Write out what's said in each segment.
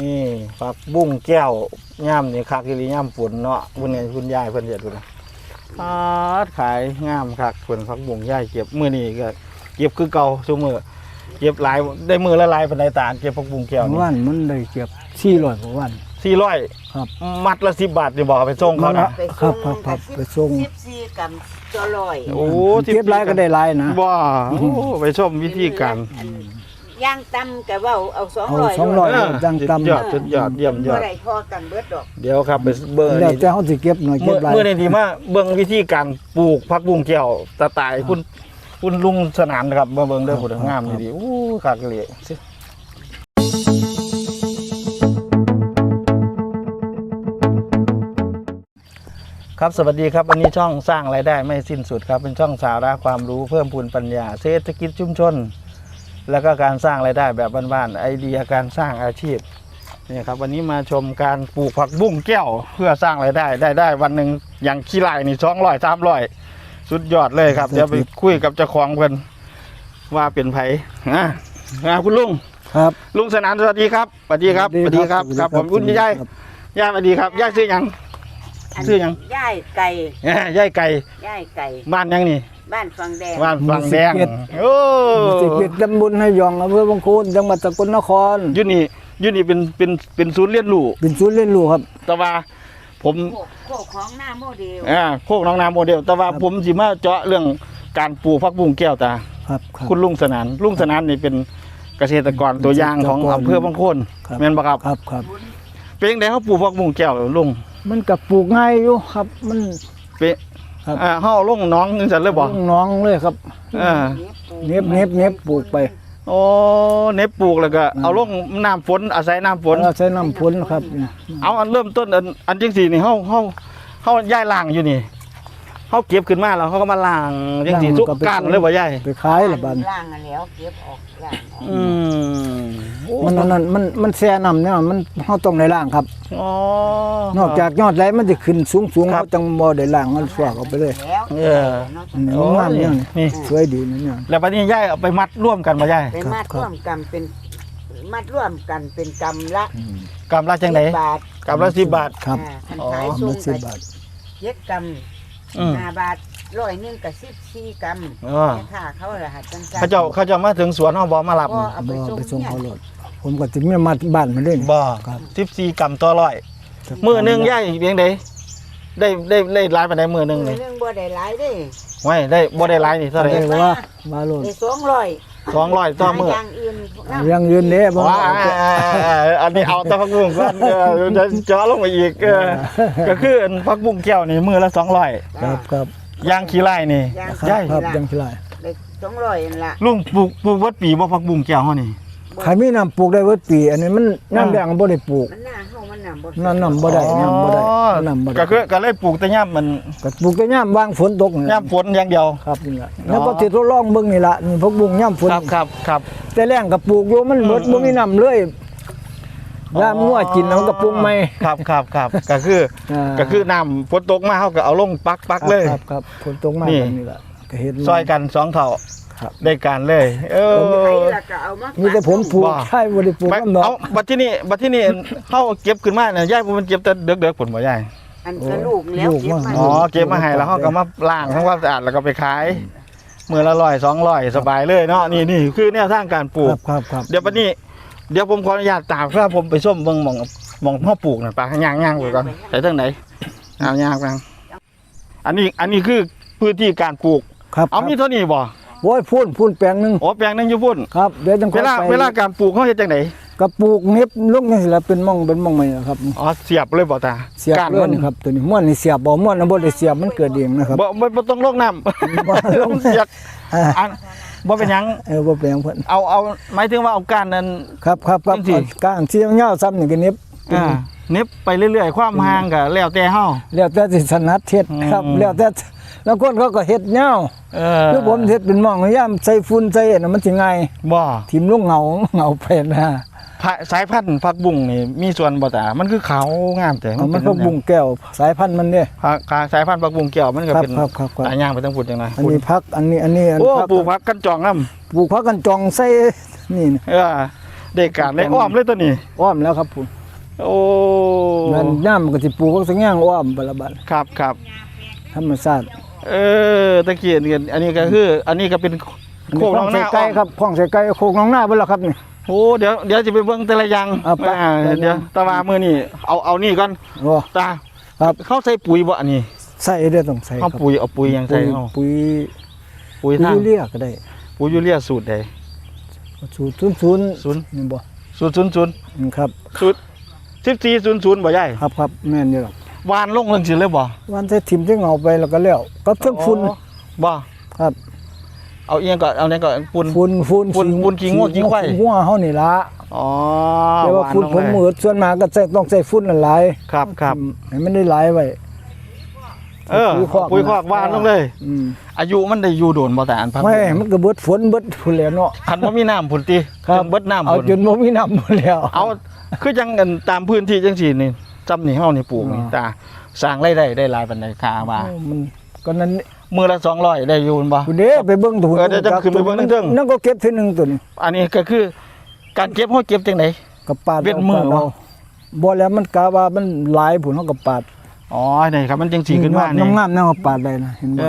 นี่ผักบุ้งแก้วย่ามนี่คักอีหลีย่ามฝนเนาะคุณนี่คุณยายเพิ่นเฮ็ดพุ่นน่ะปาดขายงามคักเพิ่นผักบุ้งยายเก็บมื้อนี้ก็เก็บคือเก่าซุมื้อเก็บหลายได้มื้อละหลายปานใดตาลเก็บผักบุ้งแก้วนี่วันมันได้เก็บสี่ร้อยกว่าวัน400ครับ มัดละ10บาทนี่บ่เอาไปส่งเขานะ ไปครับครับครับไปส่ง สิบสี่กับตัวลอยโอ้เก็บหลายก็ได้หลายนะบ่โอ้ไปชมวิธีการ ย่างตำกับว่าเอาสองเอาร้อยสองร้อยเออจังตำยอดสุดยอดเยี่ยมยอดเมื่อไรพอกันเบิดดอก เดี๋ยวครับไปเบิ่งแล้วนี่แต่เขาสิเก็บหน่อยเก็เมื่บอหลายเมื่อในดีมาเบิ่งวิธีการปลูกผักบุ้งแก้วตะตายคุณคุณลุงสนานนะครับมาเบิ่งเด้อผู้งามดีๆอู้คักเลยครับสวัสดีครับวันนี้ช่องสร้างรายได้ไม่สิ้นสุดครับ เป็นช่องสาระความรู้เพิ่มพูนปัญญา เศรษฐกิจชุมชน แล้วก็การสร้างรายได้แบบบ้านๆไอเดียการสร้างอาชีพนี่ครับวันนี้มาชมการปลูกผักบุ้งแก้วเพื่อสร้างรายได้ได้ได้วันหนึ่งอย่างขี้ลายนี่สองร้อยสามร้อยสุดยอดเลยครับเดี๋ยวไปคุยกับเจ้าของเพิ่นว่าเป็นไผอะอะคุณลุงครับลุงสนานสวัสดีครับสวัสดีครับสวัสดีครับครับผมคุณยายยายสวัสดีครับยายชื่อหยังชื่อหยังย่ายไก่แหม่ยายไก่ย่ายไก่บ้านหยังนี่ บ้านฟังแดงบ้านฝั่งแดงโอ้สิเก็บตำบลให้ยองอำเภอบางโคนจังหวัดสกลนคร อยุนี่อยุนี่เป็นเป็นเป็นศูนย์เรียนรู้เป็นศูนย์เรียนรู้ครับ แต่ว่าผมโคกโคกของหน้าโมเดลอ่าโคกน้องนาโมเดล แต่ว่าครับผมสิมาเจาะเรื่องการปลูกผักบุ้งแก้วตา ครับครับ คุณลุงสนานลุงสนานนี่เป็นเกษตรกรตัวอย่างของเกษตรกรอำเภอบางโคนครับ แม่นบ่ครับ ครับครับ เป็นจังไดเขาปลูกผักบุ้งแก้วลุงมันก็ปลูกง่ายอยู่ครับ มันเป็น ครับ อ่าเฮาเอาลงหน้องจังซั่นเลยบ่ลูกน้องเลยครับอ่าเน็บเน็บเน็บปลูกไปโอ้เน็บปลูกแล้วก็ เอาลงน้ำฝนอาศัยน้ำฝน แล้วใช้น้ำฝนครับเนี่ยเอาอันเริ่มต้นอันอันจังสี่นี่เฮาเฮาเฮาย้ายล่างอยู่นี่ เฮาเก็บขึ้นมาแล้วเฮาก็มาล่างจังสี่ทุกการเลยบ่ยายไปขายละบันล่างอันแล้วเก็บออกล่างออกอืมมันอันนั้นมันมันแช่น้ำเนี่ยมันเฮาต้องในล่างครับ อ๋อ นอกจากยอดไหลมันจะขึ้นสูงสูงครับเขาจังบ่ได้ล่างมันสวกเอาไปเลยแล้วเออนี่โอ้มันงามเนี่ยนี่สวยดีนะเนี่ย แล้วบัดนี้ยายเอาไปมัดร่วมกันบ่ยายไปครับมัดครับ ร่วมกันเป็นมัดร่วมกันเป็นกำละกำละจังได๋สิบบาทกำละ10บาทครับอ่าคันอ๋อขายมาส่งสิไปบบาทเจ็ดก อืมำห้าบาทร้อยหนึงกับสิบสี่กำอ๋อแม่ค่าเขาละหัดจังเขาเจ้าเขาเจ้ามาถึงสวนเฮาบ่มารับก็เอาไปบ่ส่ง ไปส่งเนี่ยเขารถผมก็สิมีมาบ้านมาเลยบ่ครับ14กำต่อร้อยมื้อหนึงยายเพียงใดได้ได้ได้หลายปานใดมื้อหนึงมือนี่หนึงบ่ได้หลายเด้ไว้ได้บ่ได้หลายนี่เท่าไหร่ ได้ว่ามาโลด ได้สองร้อย 200ต่อมื้อหาอย่างอื่นนะเรื่องยืนเด้บ่ว้าอันนี้เอาแตะพักบุ้งก่อนเออจะเจาะลงไปอีกเออก็คืออันพักบุ้งแก้วนี่มือละสองร้อยครับครับยางขี้ไล่นี่ย่างครัใช่บครับยังสิไรได้สองร้อยนั่นล่ะลุงปลูกปลูกวัดปีบ่พักบุ้งแก้วเฮานี่ ใครมีน้ำปลูกได้เบิดปี อันนี้มันน้ำแดงบ่ได้ปลูก มันหน้าเฮามั นน้ำบ่น้ำน้ำบ่ได้น้ำบ่ได้น้ำบ่ได้ก็คือก็เลยปลูกแต่ย่ามมันก็ปลูกแต่ย่ามวางฝนตกนี่ย่ามฝนอย่างเดียวครับนี่ล่ะแล้วก็สิทดลองเบิ่งนี่ล่ะนี่พวกบุ้งย่ามฝนครับครับครับแต่แรงก็ปลูกอยู่มันหมดบ่มีน้ำเลยยามงัวกินแล้วมันก็ปรุงใหม่ครับครับครับก็คืออ่าก็คือน้ำฝนตกมาเฮาก็เอาลงปักปักเลยครับครับฝนตกมานี่แบบนี้ล่ะก็เฮ็ดมาซอยกันสองเท่า ครับ ได้การเลย เออไผล่ะก็เอามามีแต่ผมปลูกบ่ใช่บ่ได้ปลูกไปน้ำดอเอากบัดที่นี่บัดที่นี่เฮาเก็บขึ้นมาเนี่ยยายมันเก็บแต่เด็กๆผลบ่ยายอันก็ลูกแล้วเก็บมาอ๋อเก็บมาให้แล้วเขาก็มาล้างทำความสะอาดแล้วก็ไปขายมือละร้อยสองร้อยสบายเลยเนาะนี่นี่คือแนวทางการปลูคกรับครับครับเดี๋ยวปันนี้ เดี๋ยวผมขออนุญาตตามถ้าผมไปส้มเบิ่งหมองหมองพ่อปลูกน่ะปลาย่างย่างไปก่อนใส่ทางไหนเอาย่างไปอันนี้อันนี้คือพื้นที่การปลูก ครับเอามีเท่านี้บ่ โอ้ยพูนพูนแปลงหนึงโอ้แปลงหนึงอยู่พุ่น ครับเดี๋ยวจังค่เวอยลาไปเวลาการปลูกเขาเฮ็ดจังไดก็ปลูกเน็บลูกนี่สิละเป็นหม่องเป็นหม่องใหม่นะครับ อ๋อเสียบเลยบ่ตาเสียบก้านเลมัยนนะครับตัวนี้ม้วนนี่เสียบบ่ม้วนน่ะบ่ได้เสียบมันเกิดเองนะครับ บ่บ่บ่ต้องลงน้ำบ่ลง เสียบอ่าอันบ่เป็นหยังเออบ่แปลงเพิ่นเอาเอาหมายถึงว่าเอาก้านนั้น ครับครับครับจริงๆก้านเสียงยาวซ้ำนี่ก็เน็บอ่าเน็บไปเรื่อยๆ ความห่างก็แล้วแต่เฮา แล้วแต่สิถนัดเฮ็ดครับอืม แล้วแต่ แล้วคนเขาก็เฮ็ดยาวเออคือผมเฮ็ดเป็นหม่องยามใส่ฝุ่นใส่อันนั้นมันสิง่ายบ่ทิ่มลงเหงาเหงาไปนะพะสายพันธุ์ผักบุ้งนี่มีส่วนบ่ตามันคือขาวงามแต่เอามันเป็พวกบุ้งแก้ว สายพันธุ์มันเด้ผักสายพันธุ์ผักบุ้งแก้วมันก็ครับเป็นครับครับครับหลายอย่างไปทั้งพุ่นจังไดอันนี้พักอันนี้อันนี้อันโอ้พักปลูกผักกันจองนํปลูกพักกันจองใส่นี่นะเออได้การได้อ้อมเลยตัวนี้อ้อมแล้วครับผมโอ้นั่นย่ามก็สิปลูกสักอย่างอ้อมบดละบัดครับครับธรรมชาติ เออตะเกียนกันอันนี้ก็คือ อันนี้ก็เป็นโคกน้องหน้าใส่ไก่ครับข้องใส่ไก่โคกน้องหน้าเบิ่นล่ะครับนี่ โอ้เดี๋ยวเดี๋ยวจะไปเบิ่งแต่ละอย่างเอาไปอ่าเดี๋ยวแตะวามือนี่เอาเอานี่ก่อนโอ้ ตาครับ เขาใส่ปุ๋ยบ่อันนี้ใส่ได้อต้องใส่คเขารับปุ๋ยเอาปุ๋ยหยังใส่เอาปุ๋ยปุ๋ยปุ๋ยทางยูเรียก็ได้ปุ๋ยยูเรียสูตรใดสูตรศูนย์ศูนย์ศูนย์นี่บ่สูตรศูนย์ศูนย์อืมครับ สูตรสิบสี่ศูนย์ศูนย์บ่ใหญ่ครับครับแม่นอยู่หรอก วานลงเรื่องสิเลยบ่วันใส่ถิ่มที่เงาไปแล้วก็แล้วก็เครื่องฝุ่นอ๋อบ่ครับ เอาเอียงก่อนเอาเนี่ยก่อนปุ่น ฝุ่นฝุ่นฝุ่นฝุ่นขี้งัวขี้ควายขี้งัวเฮานี่ล่ะอ๋อแต่ว่าฝุ่นลงผมเลยมือส่วนมากก็ใส่ต้องใส่ฝุ่นหลายครับครับให้มันได้หลายไว้ เออปุ๋ยคอก ปุ๋ยคอกวานลงเลย อืมอายุมันได้อยู่โดนบ่แต่อันพักไม่มันก็เบิดฝนเบิดฝุ่นแล้วเนาะ คันบ่มีน้ำพุ่นติครับ จนเบิดน้ำเอาพุ่นจนบ่มีน้ำหมดแล้ว เอาคือจังกันตามพื้นที่จังซี่นี่ จำนี่เฮานี่ปลูกนี่อ่าตาสร้างรายได้ได้หลายปานใดค่าว่าโอ้มันก็นั้นมื้อละ200ได้อยู่แม่นบ่คุณเด้ไปเบิ่งตัวเออเดี๋ยวจะขึ้นไปเบิ่งเทิงๆนั่นก็เก็บทีหนึงตัวนี้อันนี้ก็คือ การเก็บเฮาเก็บจังไดกับปาดเว้นมือปาดวะเอาบ่แล้วมันกะว่ามันหลายผุนเฮาก็ปาดอ๋อนี่ครับมันจังสีขึ้นมานี่นี่งามๆนั่นก็ปาดได้นะเห็นบ่เอ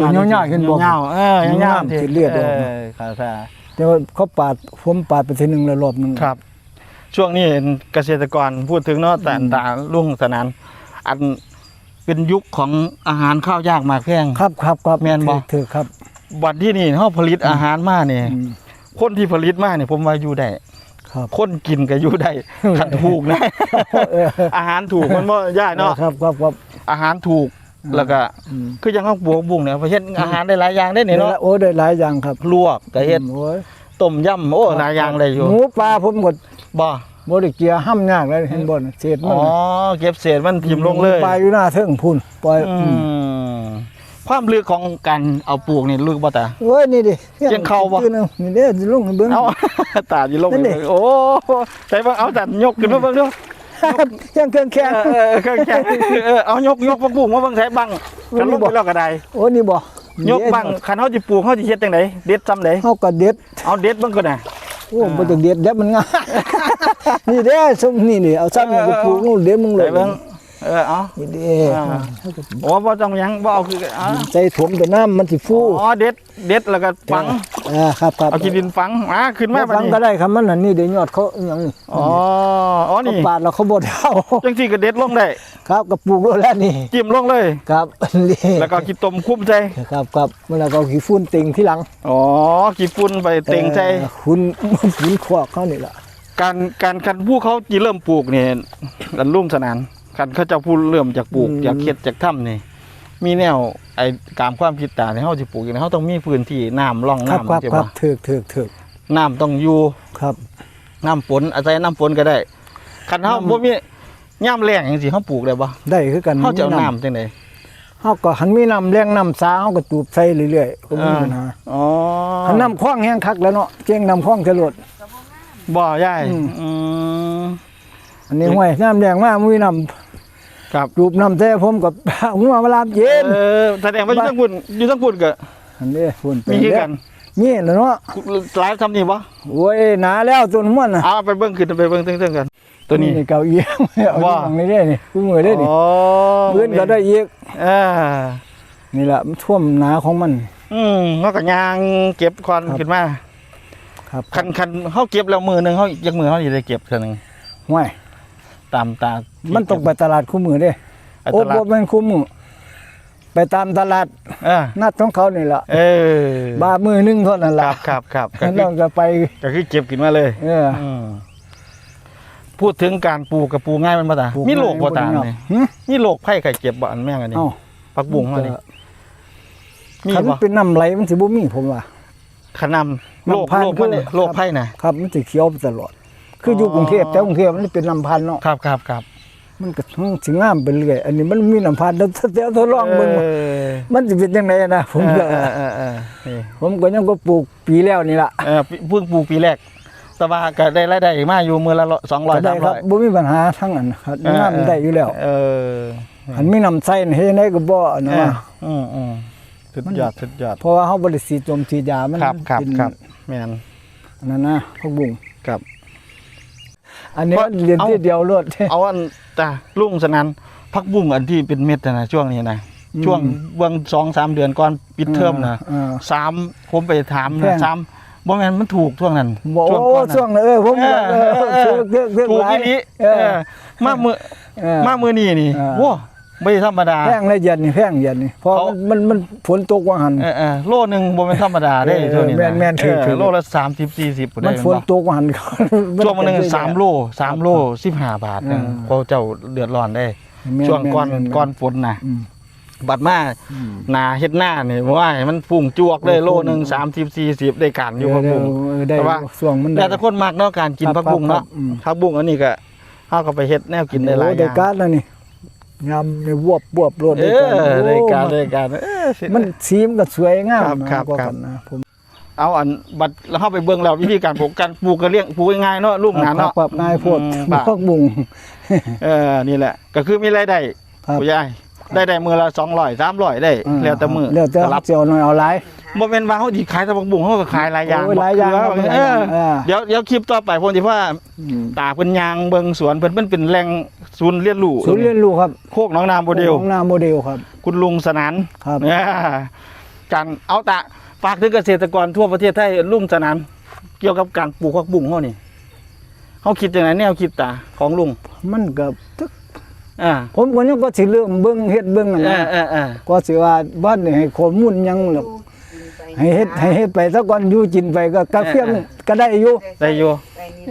ตัวนี้ตัวยาวๆเห็นบ่ยาวๆเออยาวงามๆที่เลือดออกเครับครับแต่ว่าเขาปาดผมปาดไปทีหนึงแล้วรอบหนึงครับ ช่วงนี้เห็นเกษตรกรพูดถึงเนาะแต่ตาลุงสนาน อันเป็นยุคของอาหารข้าวยากหมากแพง ครับครับครับแม่นบ่ ถือครับ วันที่นี่เฮาผลิตอาหารมาเนี่ยอืมคนที่ผลิตมาเนี่ยผมว่าอยู่ได้ครับ คนกินก็อยู่ได้คันถูกนะเอออาหารถูกมันบ่ยากเนาะครับครับครับอาหารถูกแล้วก็อืมคือยังข้าวบวกบุ้งเนี่ยเพราะเฮ็ดอาหารได้หลายอย่างได้นี่เนาะโอ้ได้หลายอย่างครับ ลวกก็เฮ็ดโอ้ย ต้มยำโอ้หลายอย่างเลยอยู่หมูปลาผมก็บ่บ่ได้เกียร์ห้ำยากเลยเห็นบ่น่ะเศษมัอ๋นอน่ะเก็บเศษมันทิ่มลงเลยปลาอยู่หน้าเทิงพุ่นปล่อยอือืมมความลึกของการเอาปลูกนี่ลึกบ่ตาโอ้ยนี่ดิเจียงเข้าบ่ตื่นเอานี่เด้อสิลงให้เบิ่งเอาตาสิลงนั่นดิเลยโอ้ใส่เบิ่งเอาแต่ยกขึ้นมาเบิ่งดูยังเครื่องแค่เออเออเครื่องแข็งเออเอายกยกปักบุ้งมาเบิ่งใส่บังกันลงไปแล้วก็ได้โอ้นี่บ่ ยกบังคันเฮาสิปลูกเฮาสิเฮ็ดจังไดเด็ดซ้ำใดเฮาก็เด็ดเอาเด็ดเบิ่งก่อนน่ะโอ้บ่ต้องเด็ดเด็ดมันง่ายนี่เด้อซุมนี่นี่เอาซ้ำนี่ไปปลูกนู่นเด็ดมึงเลใส่ยเบิ่งเออเอานี่เด้อ่าโอ้บ่ต้องหยังบ่เอาคือเอาใจถ่วมแต่น้ำมันสิฟูอ๋อเด็ดเด็ดแล้วก็ฝังอ่าครับครับเอาขี้ดินฝังมาขึ้นมามาบัดฟังนี้ก็ได้ครับมันน่ะนี่เดี๋ยวยอดเขาอหยังนี่อ๋ออ๋อเขานี่ปาดแล้วเขาบ่ได้เอาจังซี่ก็เด็ดลงได้ ครับก็ปลูกแล้วนี่จิ้มลงเลย ครับนี่แล้วก็ขี้ตมคุ้มใจครับครับเมื่อเราก็เอาขี้ฝุ่นติ่งที่หลังอ๋อขี้ฝุ่นไปเต็งใจอ่อฝุ่นฝุ่นขวากเขานี่ล่ะการการคันผู้เขาจีเริ่มปลูกเนี่ยกันรุ่มสนานคันเขาเจะพูดเริ่มจากปลูกจากเข็ดจากถ้ำนี่มีแนวไอ้ตามความคิดตาที่เขาจะปลูกอย่างนี้เขาต้องมีพื้นที่น้ำร่องครับครับน้ำใช่ครับปะถึกถึกถึกน้ำต้องอยู่ครับ น้ำฝนอาศัยน้ำฝนก็ได้คันเขาน้ำบ่มี ย่ำแรงอย่างสิเขาปลูกได้บ่ได้คือกันเขาจะเอามีน้ำจังไดเฮาก็หันมีน้ำแรงน้ำสาเฮาก็จูบใส่เรื่อยๆก็มีปัญหาอ๋อหันน้ำคว้างแห้งคักแล้วเนาะเก่งน้ำคว้างจะหลดบ่ใหญ่อืมอืมอันนี้ห้วยน้ำแรงมากมีน้ครับำจูบน้ำแต่ผมกับหัวมาลามเย็นเออแสดงว่าอยู่ทั้งปุ่นอยู่ทั้งปุ่นก็อันนี้ฝุ่นมีคือกันมีแล้วเนาะหลายทำนี่บ่โอ้ยหนาแล้วตัวน้ำมันน่ะเอาไปเบิ่งขึ้นไปเบิ่งเทิงๆกัน ตัวนี้เก่าเอี้ยงเอาว่าที่หลังนี่ได้นี่กูมือได้นี่อ๋อเพื่อนก็ได้อีกเออนี่แหละมันท่วมหนาของมัน อืมเขาก็ยางเก็บควันครับขึ้นมาครับคันคันเขาเก็บแล้วมือหนึงเขายักมือเขาสิได้เก็บเท่านึงห้วยตามตา มันต้องไปตลาดคู่มือเด้ไปโอ้ตลาบ่ดแม่นคู่มือไปตามตลาดเออนัดของเขานี่ล่ะเออบามือหนึงเท่านั้นคล่ะรับครับครับก็แล้วคือเราจะไปก็คือเก็บขึ้นมาเลย เอออืม พูดถึงการปลูกกับปลูกง่ายมันบ่ตาปลูกมีโรคบ่ตาง่ายบ่เนี่ยหึมีโรคไข้ไข้เจ็บบ่อันแม่งอันนี้เอ้าผักบุ้งมานี่มีคันบ่เป็นน้ำไหลมันสิบ่มีผมว่า ขนำโรคน้ำพันโรคมันนี่คือโรคไข้น่ะ ครับมันสิเขียวไปตลอด คืออยู่อ๋อ กรุงเทพแต่กรุงเทพมันเป็นน้ำพันธุ์เนาะครับครับครับมันก็สิงามไปเรื่อยอันนี้มันมีน้ำพันธุ์แล้วเดี๋ยวทดลองเบิ่งว่าเออมันสิเป็นจังไดนะผมก็เออเออเออเออผมก็ยังก็ปลูกปีแล้วนี่ล่ะเออเพิ่งปลูกปีแรก แต่ว่าก็ได้รายได้มาอยู่มือละสองร้อยก็ได้สามคร้รัอบยบ่มีปัญหาทั้งนั้นครับน้ำได้อยู่แล้วเอออันมีน้ำใส่นี่เฮ็ดได้ก็บ่นะเออว่าอืมอืมสุดยอดสุดยอดเพราะว่าเฮาบ่ได้ฉีดจมฉีดยามันครับครับเป็นครับแมนอันนั้นนะพวกบุ้งครับอันนี้มันเรียนที่เดียวรวดเอาอันจ้ะลุงสนันพักบุ้งอันที่เป็นเม็ดน่ะนะช่วงนี้นะอืมช่วงเบื้องสองสามเดือนก่อนปิดเทอมนะอ่าสามผมไปถามแพนะงสาม บ่แม่นมันถูกช่วงนั้นบอกช่วงโอ้ก่อนน่ะช่วงนั้นเออผมเออเออเออเทือกเทือกเทือกถูกหลายที่นี้เออ มามือเออ มามือนี่นี่เออว้าไม่ธรรมดา แพงเลยเย็นนี่แพงเย็นนี่เพราะเขามันมันฝนตกว่าหัน เออเออโลหนึงบ่แม่นธรรมดาได้เออเท่านี้ะแม่นแม่นถือเออถือ โลละ30 40พุ่นมัได้นฝนบ่ตกว่าหันช่วงมันหนึงสามโลสามโล15บาทนึงเออเพราะเจ้าเดือดร้อนได้ แม่ช่วงก่อนแม่แม่ ก่อนฝนน่ะ อืม บัดมาอืมหนาเฮ็ดหน้านี่ว่าให้มันฟุ้งจวกเลยโอ้โหโลหนึง30 40ได้การอยู่พักบุ้งเออได้แต่ว่าช่วงมันได้แล้วแต่คนมักเนาะการกินครับผักบุ้งเนาะครับอืม ผักบุ้งอันนี้ก็เฮาก็ไปเฮ็ดแนวกินได้หลายอโอ้ได้ย่างการแล้วนี่ยำในวบวบรวดเออได้การโอ้ได้การเออสิ มันสีมนก็สวยงามครับนะครับกว่าครักับนนะผมเอาอันบัดแล้วเฮาไปเบิ่งแล้ววิธีการปลูกการปลูกก็เลี้ยงปลูกง่ายๆเนาะลูกหนานเนาะ ปรับง่ายโพดอืมปะพักบุง เออนี่แหละ ก็คือมีรายได้ครับ ผู้ใหญ่ ได้ได้มือละ200 300ได้แล้วแต่มือแล้วแต่ก็รับเจียวหน่อยเอาหลาย บ่แม่นว่าเฮาสิขายแต่ผักบุ้งเฮาก็ขายหลายอย่างโอ้ยหลายอย่างบักครับเขือหลายอย่างเอออ่าเดี๋ยวเดี๋ยวคลิปต่อไปผมสิว่าอืมตาเพิ่นยางเบิ่งสวนเพิ่นเพิ่นเป็นแหล่งศูนย์เรียนรู้ศูนย์เรียนรู้ครับโคกหน้องนาโมเดล ของนาโมเดลครับ คุณลุงสนานครับ เนี่ยการเอาตะฝากถึงเกษตรกรทั่วประเทศไทยลุงสนาน เกี่ยวกับการปลูกผักบุ้งเฮานี่เฮาคิดจังไดแนวคิดตาของลุงมันก็ทึก อ่าผมก็ยังก็สิเริ่มเบิ่งเฮ็ดเบิ่งนั่นเอนะอเออเออก็สิว่าบ้านนี่ให้ข้อมูลหยังหรอกให้เฮ็ดให้เฮ็ดไปซะก่อนอยู่กินไปก็กะเพียงก็ได้อยู่ได้อยู่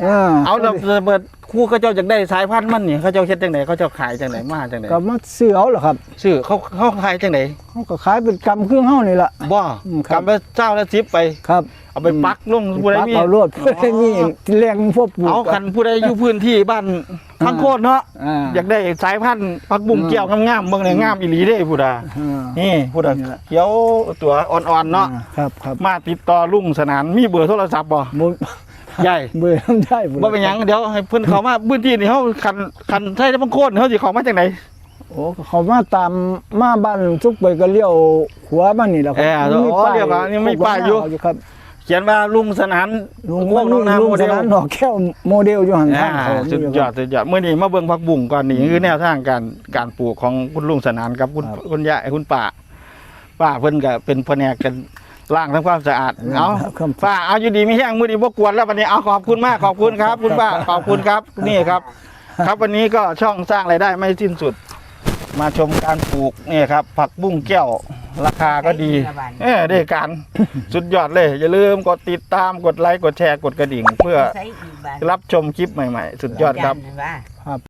เออเอาแล้วเปิดครู่เขาเจ้าจักได้สายพันธุ์มันนี่เขาเจ้าเฮ็ดจังไดเขาเจ้าขายจังไดมาจังไดก็มาซื้อเอาล่ะครับซื้อเขาเขาขายจังไดเขาก็ขายเป็นกำเครื่องเฮานี่ล่ะบ่อืมครับกำไปเจ้าละ10ไปครับ เอาไปปักลงผู้ใดปักมีเอาโลดเพื่อให้มีที่แรงพวกปลูกเอาคันผู้ใดอยู่พื้นที่บ้านพังโคตรเนาะอ่าอยากได้สายพันธุ์ผักบุ้งอืมเกี่ยวงามๆเบิ่งได้งามอีหลีเด้ผู้ใดอ่านี่ผู้ใดนี่แหละเขียวตัวอ่อนๆเนาะครับครับมาติดต่อลุงสนานมีเบอร์โทรศัพท์บ่บ่ใหญ่เบื่อทำได้บ่เป็นหยังเดี๋ยวให้เพิ่นเข้ามาพื้นที่นี่เฮาคันคันใช้พังโคตรเฮาสิเข้ามาจังไดโอ้เขามาตามมาบ้านทุกไปก็เลี้ยวขวาบ้านนี่แหละครัเออมีอ๋อเดี๋ยวก่อนยังมีป้ายอยู่ครับเขียนว่าลุงสนานลุงพวกน้องนาลุโมงเดสลนานหนอกแก้วโมเดลอยู่หันอ่าทางเขาสุดยอดสุดยอดมื้อนี้มาเบิ่งผักบุ้งก่อนนี่คือแนวทางการการปลูกของคุณลุงสนานกับคุณคุณยายคุณป้าป้าเพิ่นก็เป็นแผนกกันล้างทำความสะอาดเอาครับป้าเอาอยู่ดีมีแห้งมือดีบกวนแล้ววันนี้เอาขอบคุณมากขอบคุณครับ คุณป้าขอบคุณครับนี่ครับ ครับวันนี้ก็ช่องสร้างรายได้ไม่สิ้นสุด มาชมการปลูกนี่ครับ ผักบุ้งแก้ว ราคาก็ดี เออได้การ สุดยอดเลย อย่าลืมกดติดตามกดไลค์กดแชร์กดกระดิ่ง เพื่อใส่อีกบาทรับชมคลิปใหม่ๆ สุดยอดครับยันว่า